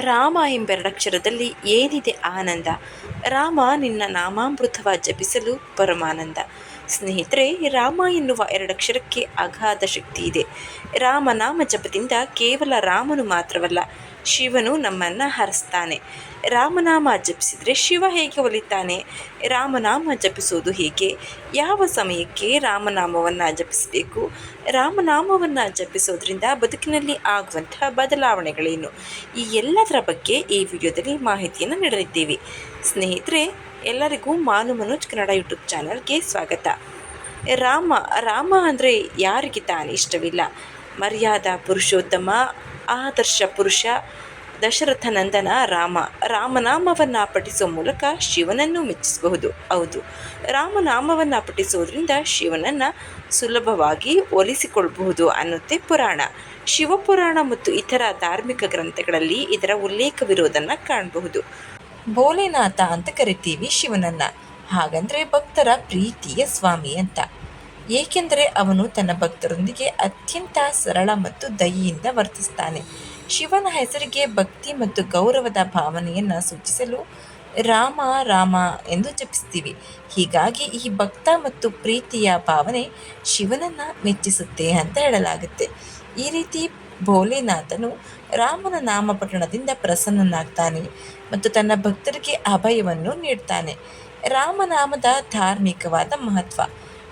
ರಾಮ ಎಂಬೆರಡಕ್ಷರದಲ್ಲಿ ಏನಿದೆ ಆನಂದ? ರಾಮ ನಿನ್ನ ನಾಮಾಮೃತವ ಜಪಿಸಲು ಪರಮಾನಂದ. ಸ್ನೇಹಿತರೆ, ರಾಮ ಎನ್ನುವ ಎರಡಕ್ಷರಕ್ಕೆ ಅಗಾಧ ಶಕ್ತಿ ಇದೆ. ರಾಮನಾಮ ಜಪದಿಂದ ಕೇವಲ ರಾಮನು ಮಾತ್ರವಲ್ಲ, ಶಿವನು ನಮ್ಮನ್ನು ಹರಸ್ತಾನೆ. ರಾಮನಾಮ ಜಪಿಸಿದರೆ ಶಿವ ಹೇಗೆ ಒಲಿತಾನೆ? ರಾಮನಾಮ ಜಪಿಸೋದು ಹೇಗೆ? ಯಾವ ಸಮಯಕ್ಕೆ ರಾಮನಾಮವನ್ನು ಜಪಿಸಬೇಕು? ರಾಮನಾಮವನ್ನು ಜಪಿಸೋದ್ರಿಂದ ಬದುಕಿನಲ್ಲಿ ಆಗುವಂತಹ ಬದಲಾವಣೆಗಳೇನು? ಈ ಎಲ್ಲದರ ಬಗ್ಗೆ ಈ ವಿಡಿಯೋದಲ್ಲಿ ಮಾಹಿತಿಯನ್ನು ನೀಡಲಿದ್ದೇವೆ. ಸ್ನೇಹಿತರೆ ಎಲ್ಲರಿಗೂ ಮಾನು ಮನೋಜ್ ಕನ್ನಡ ಯೂಟ್ಯೂಬ್ ಚಾನಲ್ಗೆ ಸ್ವಾಗತ. ರಾಮ ರಾಮ ಅಂದರೆ ಯಾರಿಗೆ ತಾನೇ ಇಷ್ಟವಿಲ್ಲ. ಮರ್ಯಾದ, ಪುರುಷೋತ್ತಮ, ಆದರ್ಶ ಪುರುಷ, ದಶರಥ ನಂದನ ರಾಮ. ರಾಮನಾಮವನ್ನು ಪಠಿಸುವ ಮೂಲಕ ಶಿವನನ್ನು ಮೆಚ್ಚಿಸಬಹುದು. ಹೌದು ರಾಮನಾಮವನ್ನು ಪಠಿಸೋದ್ರಿಂದ ಶಿವನನ್ನು ಸುಲಭವಾಗಿ ಒಲಿಸಿಕೊಳ್ಳಬಹುದು ಅನ್ನುತ್ತೆ ಪುರಾಣ. ಶಿವಪುರಾಣ ಮತ್ತು ಇತರ ಧಾರ್ಮಿಕ ಗ್ರಂಥಗಳಲ್ಲಿ ಇದರ ಉಲ್ಲೇಖವಿರುವುದನ್ನು ಕಾಣಬಹುದು. ಭೋಲೆನಾಥ ಅಂತ ಕರಿತೀವಿ ಶಿವನನ್ನು. ಹಾಗಂದರೆ ಭಕ್ತರ ಪ್ರೀತಿಯ ಸ್ವಾಮಿ ಅಂತ. ಏಕೆಂದರೆ ಅವನು ತನ್ನ ಭಕ್ತರೊಂದಿಗೆ ಅತ್ಯಂತ ಸರಳ ಮತ್ತು ದಯೆಯಿಂದ ವರ್ತಿಸ್ತಾನೆ. ಶಿವನ ಹೆಸರಿಗೆ ಭಕ್ತಿ ಮತ್ತು ಗೌರವದ ಭಾವನೆಯನ್ನು ಸೂಚಿಸಲು ರಾಮ ರಾಮ ಎಂದು ಜಪಿಸ್ತೀವಿ. ಹೀಗಾಗಿ ಈ ಭಕ್ತ ಮತ್ತು ಪ್ರೀತಿಯ ಭಾವನೆ ಶಿವನನ್ನು ಮೆಚ್ಚಿಸುತ್ತೆ ಅಂತ ಹೇಳಲಾಗುತ್ತೆ. ಈ ರೀತಿ ಭೋಲೆನಾಥನು ರಾಮನ ನಾಮಪಟ್ಟಣದಿಂದ ಪ್ರಸನ್ನನಾಗ್ತಾನೆ ಮತ್ತು ತನ್ನ ಭಕ್ತರಿಗೆ ಅಭಯವನ್ನು ನೀಡ್ತಾನೆ. ರಾಮನಾಮದ ಧಾರ್ಮಿಕವಾದ ಮಹತ್ವ.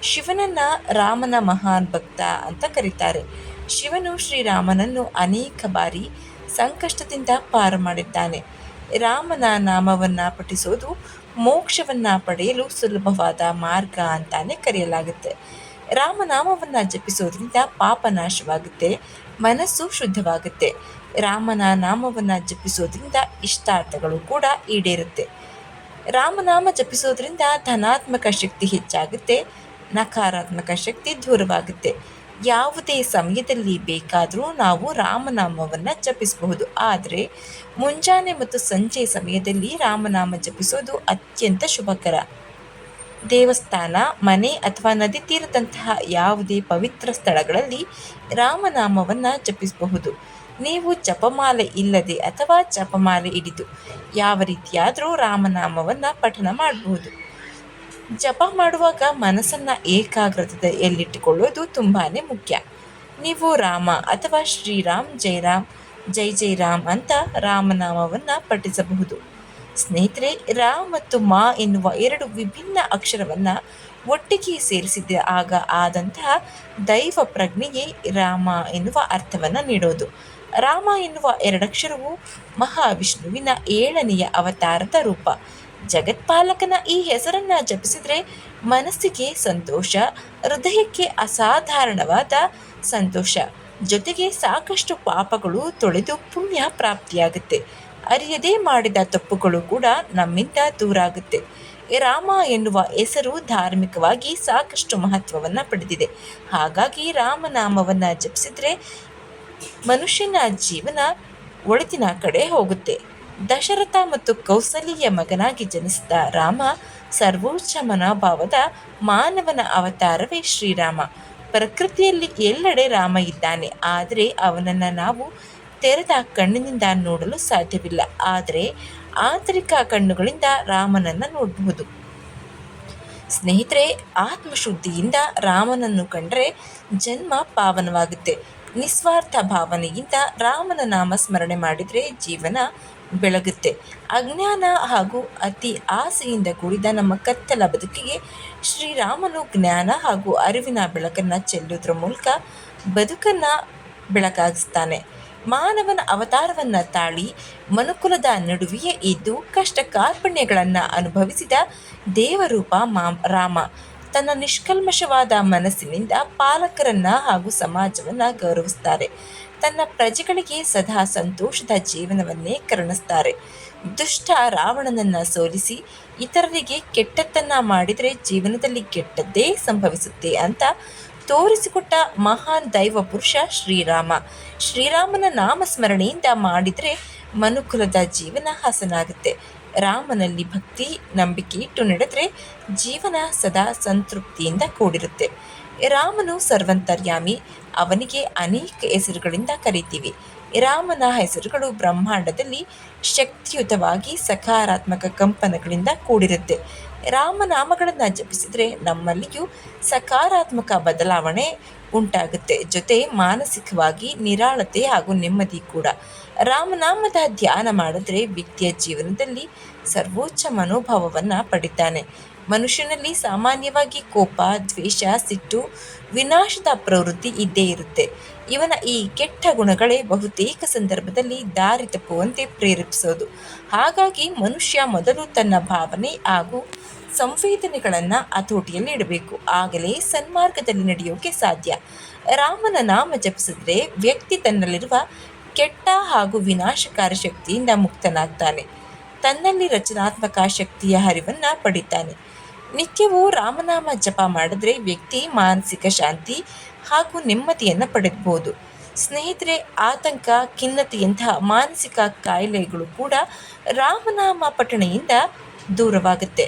ಶಿವನನ್ನ ರಾಮನ ಮಹಾನ್ ಭಕ್ತ ಅಂತ ಕರೀತಾರೆ. ಶಿವನು ಶ್ರೀರಾಮನನ್ನು ಅನೇಕ ಬಾರಿ ಸಂಕಷ್ಟದಿಂದ ಪಾರು ಮಾಡಿದ್ದಾನೆ. ರಾಮನ ನಾಮವನ್ನು ಪಠಿಸೋದು ಮೋಕ್ಷವನ್ನು ಪಡೆಯಲು ಸುಲಭವಾದ ಮಾರ್ಗ ಅಂತಾನೆ ಕರೆಯಲಾಗುತ್ತೆ. ರಾಮನಾಮವನ್ನು ಜಪಿಸೋದ್ರಿಂದ ಪಾಪ ನಾಶವಾಗುತ್ತೆ. ಮನಸ್ಸು ಶುದ್ಧವಾಗುತ್ತೆ. ರಾಮನ ನಾಮವನ್ನು ಜಪಿಸೋದ್ರಿಂದ ಇಷ್ಟಾರ್ಥಗಳು ಕೂಡ ಈಡೇರುತ್ತೆ. ರಾಮನಾಮ ಜಪಿಸೋದ್ರಿಂದ ಧನಾತ್ಮಕ ಶಕ್ತಿ ಹೆಚ್ಚಾಗುತ್ತೆ, ನಕಾರಾತ್ಮಕ ಶಕ್ತಿ ದೂರವಾಗುತ್ತೆ. ಯಾವುದೇ ಸಮಯದಲ್ಲಿ ಬೇಕಾದರೂ ನಾವು ರಾಮನಾಮವನ್ನು ಜಪಿಸಬಹುದು. ಆದರೆ, ಮುಂಜಾನೆ ಮತ್ತು ಸಂಜೆ ಸಮಯದಲ್ಲಿ ರಾಮನಾಮ ಜಪಿಸೋದು ಅತ್ಯಂತ ಶುಭಕರ. ದೇವಸ್ಥಾನ, ಮನೆ ಅಥವಾ ನದಿ ತೀರದಂತಹ ಯಾವುದೇ ಪವಿತ್ರ ಸ್ಥಳಗಳಲ್ಲಿ ರಾಮನಾಮವನ್ನು ಜಪಿಸಬಹುದು. ನೀವು ಜಪಮಾಲೆ ಇಲ್ಲದೆ ಅಥವಾ ಜಪಮಾಲೆ ಹಿಡಿದು ಯಾವ ರೀತಿಯಾದರೂ ರಾಮನಾಮವನ್ನು ಪಠನ ಮಾಡಬಹುದು. ಜಪ ಮಾಡುವಾಗ ಮನಸ್ಸನ್ನು ಏಕಾಗ್ರತೆಯಲ್ಲಿಟ್ಟುಕೊಳ್ಳೋದು ತುಂಬಾ ಮುಖ್ಯ. ನೀವು ರಾಮ ಅಥವಾ ಶ್ರೀರಾಮ್ ಜೈರಾಮ್ ಜೈ ಜೈ ರಾಮ್ ಅಂತ ರಾಮನಾಮವನ್ನು ಪಠಿಸಬಹುದು. ಸ್ನೇಹಿತರೆ, ರಾ ಮತ್ತು ಮಾ ಎನ್ನುವ ಎರಡು ವಿಭಿನ್ನ ಅಕ್ಷರವನ್ನು ಒಟ್ಟಿಗೆ ಸೇರಿಸಿದ ಆಗ ಆದಂತಹ ದೈವ ಪ್ರಜ್ಞೆಗೆ ರಾಮ ಎನ್ನುವ ಅರ್ಥವನ್ನು ನೀಡೋದು. ರಾಮ ಎನ್ನುವ ಎರಡಕ್ಷರವು ಮಹಾವಿಷ್ಣುವಿನ ಏಳನೆಯ ಅವತಾರದ ರೂಪ. ಜಗತ್ಪಾಲಕನ ಈ ಹೆಸರನ್ನು ಜಪಿಸಿದರೆ ಮನಸ್ಸಿಗೆ ಸಂತೋಷ, ಹೃದಯಕ್ಕೆ ಅಸಾಧಾರಣವಾದ ಸಂತೋಷ, ಜೊತೆಗೆ ಸಾಕಷ್ಟು ಪಾಪಗಳು ತೊಳೆದು ಪುಣ್ಯ ಪ್ರಾಪ್ತಿಯಾಗುತ್ತೆ. ಅರಿಯದೇ ಮಾಡಿದ ತಪ್ಪುಗಳು ಕೂಡ ನಮ್ಮಿಂದ ದೂರ ಆಗುತ್ತೆ ರಾಮ ಎನ್ನುವ ಹೆಸರು ಧಾರ್ಮಿಕವಾಗಿ ಸಾಕಷ್ಟು ಮಹತ್ವವನ್ನು ಪಡೆದಿದೆ. ಹಾಗಾಗಿ ರಾಮನಾಮವನ್ನು ಜಪಿಸಿದರೆ ಮನುಷ್ಯನ ಜೀವನ ಒಳಿತಿನ ಕಡೆ ಹೋಗುತ್ತೆ. ದಶರಥ ಮತ್ತು ಕೌಸಲ್ಯ ಮಗನಾಗಿ ಜನಿಸಿದ ರಾಮ ಸರ್ವೋಚ್ಚ ಮನೋಭಾವದ ಮಾನವನ ಅವತಾರವೇ ಶ್ರೀರಾಮ. ಪ್ರಕೃತಿಯಲ್ಲಿ ಎಲ್ಲೆಡೆ ರಾಮ ಇದ್ದಾನೆ. ಆದರೆ ಅವನನ್ನು ನಾವು ತೆರೆದ ಕಣ್ಣಿನಿಂದ ನೋಡಲು ಸಾಧ್ಯವಿಲ್ಲ. ಆದರೆ ಆಂತರಿಕ ಕಣ್ಣುಗಳಿಂದ ರಾಮನನ್ನು ನೋಡಬಹುದು. ಸ್ನೇಹಿತರೆ, ಆತ್ಮಶುದ್ಧಿಯಿಂದ ರಾಮನನ್ನು ಕಂಡರೆ ಜನ್ಮ ಪಾವನವಾಗುತ್ತೆ. ನಿಸ್ವಾರ್ಥ ಭಾವನೆಯಿಂದ ರಾಮನ ನಾಮ ಸ್ಮರಣೆ ಮಾಡಿದರೆ ಜೀವನ ಬೆಳಗುತ್ತೆ. ಅಜ್ಞಾನ ಹಾಗೂ ಅತಿ ಆಸೆಯಿಂದ ಕೂಡಿದ ನಮ್ಮ ಕತ್ತಲ ಬದುಕಿಗೆ ಶ್ರೀರಾಮನು ಜ್ಞಾನ ಹಾಗೂ ಅರಿವಿನ ಬೆಳಕನ್ನು ಚೆಲ್ಲುವುದರ ಮೂಲಕ ಬದುಕನ್ನು ಬೆಳಕಾಗಿಸ್ತಾನೆ. ಮಾನವನ ಅವತಾರವನ್ನು ತಾಳಿ ಮನುಕುಲದ ನಡುವೆಯೇ ಇದ್ದು ಕಷ್ಟ ಕಾರ್ಪಣ್ಯಗಳನ್ನು ಅನುಭವಿಸಿದ ದೇವರೂಪ ಮಾ ರಾಮ. ತನ್ನ ನಿಷ್ಕಲ್ಮಶವಾದ ಮನಸ್ಸಿನಿಂದ ಪಾಲಕರನ್ನು ಹಾಗೂ ಸಮಾಜವನ್ನು ಗೌರವಿಸ್ತಾರೆ. ತನ್ನ ಪ್ರಜೆಗಳಿಗೆ ಸದಾ ಸಂತೋಷದ ಜೀವನವನ್ನೇ ಕರುಣಿಸ್ತಾರೆ. ದುಷ್ಟ ರಾವಣನನ್ನು ಸೋಲಿಸಿ ಇತರರಿಗೆ ಕೆಟ್ಟದ್ದನ್ನು ಮಾಡಿದರೆ ಜೀವನದಲ್ಲಿ ಕೆಟ್ಟದ್ದೇ ಸಂಭವಿಸುತ್ತೆ ಅಂತ ತೋರಿಸಿಕೊಟ್ಟ ಮಹಾನ್ ದೈವ ಪುರುಷ ಶ್ರೀರಾಮ. ಶ್ರೀರಾಮನ ನಾಮಸ್ಮರಣೆಯಿಂದ ಮಾಡಿದರೆ ಮನುಕುಲದ ಜೀವನ ಹಸನಾಗುತ್ತೆ. ರಾಮನಲ್ಲಿ ಭಕ್ತಿ, ನಂಬಿಕೆ ಇಟ್ಟು ನಡೆದರೆ ಜೀವನ ಸದಾ ಸಂತೃಪ್ತಿಯಿಂದ ಕೂಡಿರುತ್ತೆ. ರಾಮನು ಸರ್ವಂತರ್ಯಾಮಿ, ಅವನಿಗೆ ಅನೇಕ ಹೆಸರುಗಳಿಂದ ಕರೀತೀವಿ. ರಾಮನ ಹೆಸರುಗಳು ಬ್ರಹ್ಮಾಂಡದಲ್ಲಿ ಶಕ್ತಿಯುತವಾಗಿ ಸಕಾರಾತ್ಮಕ ಕಂಪನಗಳಿಂದ ಕೂಡಿರುತ್ತೆ. ರಾಮನಾಮಗಳನ್ನು ಜಪಿಸಿದರೆ ನಮ್ಮಲ್ಲಿಯೂ ಸಕಾರಾತ್ಮಕ ಬದಲಾವಣೆ ಉಂಟಾಗುತ್ತೆ. ಜೊತೆ ಮಾನಸಿಕವಾಗಿ ನಿರಾಳತೆ ಹಾಗೂ ನೆಮ್ಮದಿ ಕೂಡ. ರಾಮನಾಮದ ಧ್ಯಾನ ಮಾಡಿದ್ರೆ ವ್ಯಕ್ತಿಯ ಜೀವನದಲ್ಲಿ ಸರ್ವೋಚ್ಚ ಮನೋಭಾವವನ್ನು ಪಡಿತಾನೆ. ಮನುಷ್ಯನಲ್ಲಿ ಸಾಮಾನ್ಯವಾಗಿ ಕೋಪ, ದ್ವೇಷ, ಸಿಟ್ಟು, ವಿನಾಶದ ಪ್ರವೃತ್ತಿ ಇದ್ದೇ ಇರುತ್ತೆ. ಇವನ ಈ ಕೆಟ್ಟ ಗುಣಗಳೇ ಬಹುತೇಕ ಸಂದರ್ಭದಲ್ಲಿ ದಾರಿ ತಪ್ಪುವಂತೆ ಪ್ರೇರೇಪಿಸೋದು. ಹಾಗಾಗಿ ಮನುಷ್ಯ ಮೊದಲು ತನ್ನ ಭಾವನೆ ಹಾಗೂ ಸಂವೇದನೆಗಳನ್ನು ಹತೋಟಿಯಲ್ಲಿ ಇಡಬೇಕು. ಆಗಲೇ ಸನ್ಮಾರ್ಗದಲ್ಲಿ ನಡೆಯೋಕೆ ಸಾಧ್ಯ. ರಾಮನ ನಾಮ ಜಪಿಸಿದ್ರೆ ವ್ಯಕ್ತಿ ತನ್ನಲ್ಲಿರುವ ಕೆಟ್ಟ ಹಾಗೂ ವಿನಾಶಕಾರಿ ಶಕ್ತಿಯಿಂದ ಮುಕ್ತನಾಗ್ತಾನೆ. ತನ್ನಲ್ಲಿ ರಚನಾತ್ಮಕ ಶಕ್ತಿಯ ಹರಿವನ್ನು ಪಡಿತಾನೆ. ನಿತ್ಯವೂ ರಾಮನಾಮ ಜಪ ಮಾಡಿದ್ರೆ ವ್ಯಕ್ತಿ ಮಾನಸಿಕ ಶಾಂತಿ ಹಾಗೂ ನೆಮ್ಮದಿಯನ್ನು ಪಡೆಯಬಹುದು ಸ್ನೇಹಿತರೆ, ಆತಂಕ ಖಿನ್ನತೆಯಂತಹ ಮಾನಸಿಕ ಕಾಯಿಲೆಗಳು ಕೂಡ ರಾಮನಾಮ ಪಠಣೆಯಿಂದ ದೂರವಾಗುತ್ತೆ.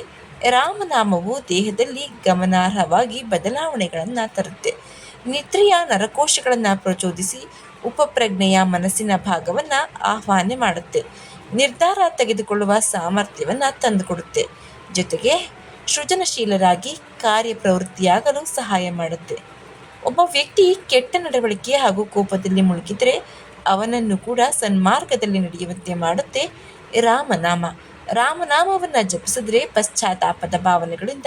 ರಾಮನಾಮವು ದೇಹದಲ್ಲಿ ಗಮನಾರ್ಹವಾಗಿ ಬದಲಾವಣೆಗಳನ್ನು ತರುತ್ತೆ. ನಿದ್ರೆಯ ನರಕೋಶಗಳನ್ನು ಪ್ರಚೋದಿಸಿ ಉಪಪ್ರಜ್ಞೆಯ ಮನಸ್ಸಿನ ಭಾಗವನ್ನು ಆಹ್ವಾನ ಮಾಡುತ್ತೆ. ನಿರ್ಧಾರ ತೆಗೆದುಕೊಳ್ಳುವ ಸಾಮರ್ಥ್ಯವನ್ನು ತಂದುಕೊಡುತ್ತೆ. ಜೊತೆಗೆ ಸೃಜನಶೀಲರಾಗಿ ಕಾರ್ಯಪ್ರವೃತ್ತಿಯಾಗಲು ಸಹಾಯ ಮಾಡುತ್ತೆ. ಒಬ್ಬ ವ್ಯಕ್ತಿ ಕೆಟ್ಟ ನಡವಳಿಕೆ ಹಾಗೂ ಕೋಪದಲ್ಲಿ ಮುಳುಗಿದರೆ ಅವನನ್ನು ಕೂಡ ಸನ್ಮಾರ್ಗದಲ್ಲಿ ನಡೆಯುವಂತೆ ಮಾಡುತ್ತೆ ರಾಮನಾಮ. ರಾಮನಾಮವನ್ನು ಜಪಿಸಿದ್ರೆ ಪಶ್ಚಾತ್ತಾಪದ ಭಾವನೆಗಳಿಂದ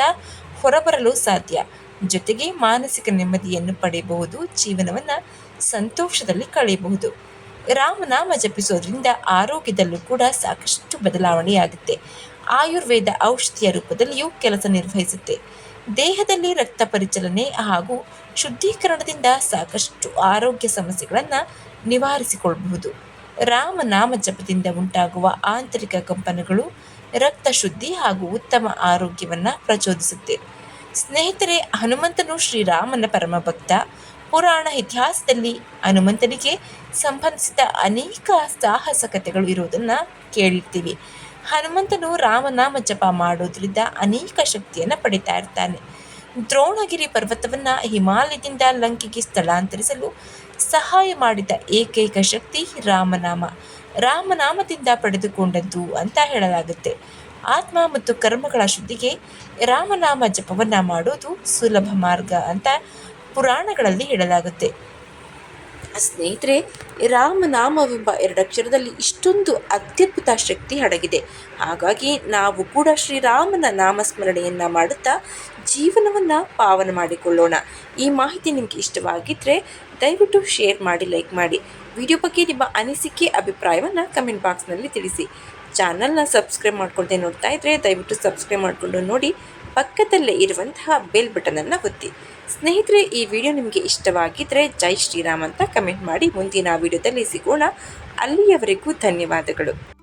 ಹೊರಬರಲು ಸಾಧ್ಯ. ಜೊತೆಗೆ ಮಾನಸಿಕ ನೆಮ್ಮದಿಯನ್ನು ಪಡೆಯಬಹುದು, ಜೀವನವನ್ನು ಸಂತೋಷದಲ್ಲಿ ಕಳೆಯಬಹುದು. ರಾಮನಾಮ ಜಪಿಸೋದ್ರಿಂದ ಆರೋಗ್ಯದಲ್ಲೂ ಕೂಡ ಸಾಕಷ್ಟು ಬದಲಾವಣೆಯಾಗುತ್ತೆ. ಆಯುರ್ವೇದ ಔಷಧಿಯ ರೂಪದಲ್ಲಿಯೂ ಕೆಲಸ ನಿರ್ವಹಿಸುತ್ತೆ. ದೇಹದಲ್ಲಿ ರಕ್ತ ಪರಿಚಲನೆ ಹಾಗೂ ಶುದ್ಧೀಕರಣದಿಂದ ಸಾಕಷ್ಟು ಆರೋಗ್ಯ ಸಮಸ್ಯೆಗಳನ್ನು ನಿವಾರಿಸಿಕೊಳ್ಳಬಹುದು ರಾಮನಾಮ ಜಪದಿಂದ ಉಂಟಾಗುವ ಆಂತರಿಕ ಕಂಪನಗಳು ರಕ್ತ ಶುದ್ಧಿ ಹಾಗೂ ಉತ್ತಮ ಆರೋಗ್ಯವನ್ನು ಪ್ರಚೋದಿಸುತ್ತೆ. ಸ್ನೇಹಿತರೆ, ಹನುಮಂತನು ಶ್ರೀರಾಮನ ಪರಮ ಭಕ್ತ ಪುರಾಣ ಇತಿಹಾಸದಲ್ಲಿ ಹನುಮಂತನಿಗೆ ಸಂಬಂಧಿಸಿದ ಅನೇಕ ಸಾಹಸ ಕಥೆಗಳು ಇರುವುದನ್ನ ಕೇಳಿರ್ತೀವಿ. ಹನುಮಂತನು ರಾಮನಾಮ ಜಪ ಮಾಡೋದ್ರಿಂದ ಅನೇಕ ಶಕ್ತಿಯನ್ನು ಪಡಿತಾ ಇರ್ತಾನೆ. ದ್ರೋಣಗಿರಿ ಪರ್ವತವನ್ನು ಹಿಮಾಲಯದಿಂದ ಲಂಕೆಗೆ ಸ್ಥಳಾಂತರಿಸಲು ಸಹಾಯ ಮಾಡಿದ ಏಕೈಕ ಶಕ್ತಿ ರಾಮನಾಮ. ರಾಮನಾಮದಿಂದ ಪಡೆದುಕೊಂಡದ್ದು ಅಂತ ಹೇಳಲಾಗುತ್ತೆ. ಆತ್ಮ ಮತ್ತು ಕರ್ಮಗಳ ಶುದ್ಧಿಗೆ ರಾಮನಾಮ ಜಪವನ್ನು ಮಾಡೋದು ಸುಲಭ ಮಾರ್ಗ ಅಂತ ಪುರಾಣಗಳಲ್ಲಿ ಹೇಳಲಾಗುತ್ತೆ ಸ್ನೇಹಿತರೆ, ರಾಮನಾಮವೆಂಬ ಎರಡಕ್ಷರದಲ್ಲಿ ಇಷ್ಟೊಂದು ಅತ್ಯದ್ಭುತ ಶಕ್ತಿ ಅಡಗಿದೆ. ಹಾಗಾಗಿ ನಾವು ಕೂಡ ಶ್ರೀರಾಮನ ನಾಮಸ್ಮರಣೆಯನ್ನು ಮಾಡುತ್ತಾ ಜೀವನವನ್ನು ಪಾವನ ಮಾಡಿಕೊಳ್ಳೋಣ. ಈ ಮಾಹಿತಿ ನಿಮಗೆ ಇಷ್ಟವಾಗಿದ್ದರೆ ದಯವಿಟ್ಟು ಶೇರ್ ಮಾಡಿ, ಲೈಕ್ ಮಾಡಿ. ವಿಡಿಯೋ ಬಗ್ಗೆ ನಿಮ್ಮ ಅನಿಸಿಕೆ, ಅಭಿಪ್ರಾಯವನ್ನು ಕಮೆಂಟ್ ಬಾಕ್ಸ್ನಲ್ಲಿ ತಿಳಿಸಿ. ಚಾನಲ್ನ ಸಬ್ಸ್ಕ್ರೈಬ್ ಮಾಡ್ಕೊಳ್ದೆ ನೋಡ್ತಾ ಇದ್ದರೆ ದಯವಿಟ್ಟು ಸಬ್ಸ್ಕ್ರೈಬ್ ಮಾಡಿಕೊಂಡು ನೋಡಿ. ಪಕ್ಕದಲ್ಲೇ ಇರುವಂತಹ ಬೆಲ್ ಬಟನನ್ನು ಒತ್ತಿ. ಸ್ನೇಹಿತರೆ, ಈ ವಿಡಿಯೋ ನಿಮಗೆ ಇಷ್ಟವಾಗಿದ್ದರೆ ಜೈ ಶ್ರೀರಾಮ್ ಅಂತ ಕಮೆಂಟ್ ಮಾಡಿ. ಮುಂದಿನ ವಿಡಿಯೋದಲ್ಲಿ ಸಿಗೋಣ. ಅಲ್ಲಿಯವರೆಗೂ ಧನ್ಯವಾದಗಳು.